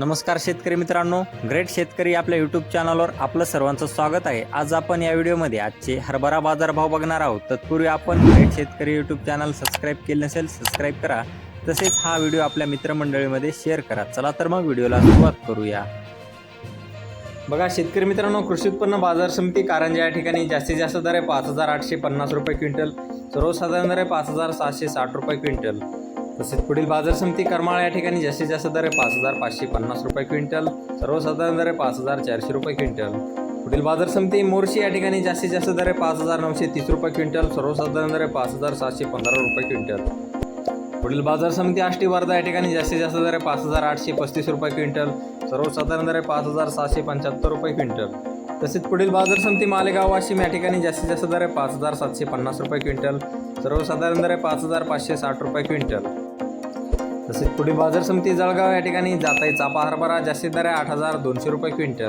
नमस्कार शेतकरी मित्रांनो ग्रेट शेतकरी आपल्या यूट्यूब चॅनलवर आपलं सर्वांचं स्वागत आहे. आज आपण या व्हिडिओमध्ये आजचे हरभरा बाजारभाव बघणार आहोत. तत्पूर्वी आपण ग्रेट शेतकरी यूट्यूब चॅनल सबस्क्राईब केले नसेल सबस्क्राईब करा. तसेच हा व्हिडिओ आपल्या मित्रमंडळीमध्ये शेअर करा. चला तर मग व्हिडिओला सुरुवात करूया. बघा शेतकरी मित्रांनो कृषी उत्पन्न बाजार समिती कारंजा या ठिकाणी जास्तीत जास्त दर आहे पाच हजार आठशे पन्नास रुपये क्विंटल सर्वसाधारण दर आहे पाच हजार सहाशे साठ रुपये क्विंटल. तसेच पुढील बाजार समिती करमाळा या ठिकाणी जास्तीत जास्त दर आहे पाच हजार पाचशे पन्नास रुपये क्विंटल सर्वसाधारण दर आहे पाच हजार चारशे रुपये क्विंटल. पुढील बाजार समिती मोर्शी या ठिकाणी जास्तीत जास्त दर आहे पाच हजार नऊशे तीस रुपये क्विंटल सर्वसाधारण दर आहे पाच हजार सातशे पंधरा रुपये क्विंटल. पुढील बाजार समिती आष्टी वर्धा या ठिकाणी जास्तीत जास्त दर आहे पाच हजार आठशे पस्तीस रुपये क्विंटल सर्वसाधारण दर आहे पाच हजार सातशे पंच्याहत्तर रुपये क्विंटल. तसेच पुढील बाजार समिती मालेगाव वाशिम या ठिकाणी जास्तीत जास्त दर आहे पाच हजार सातशे पन्नास रुपये क्विंटल सर्वसाधारण दर आहे पाच हजार पाचशे साठ रुपये क्विंटल. तसेच पुढे बाजार समिती जळगाव या ठिकाणी जाताई चापा हरभरा जास्तीत दर आठ हजार दोनशे रुपये क्विंटल.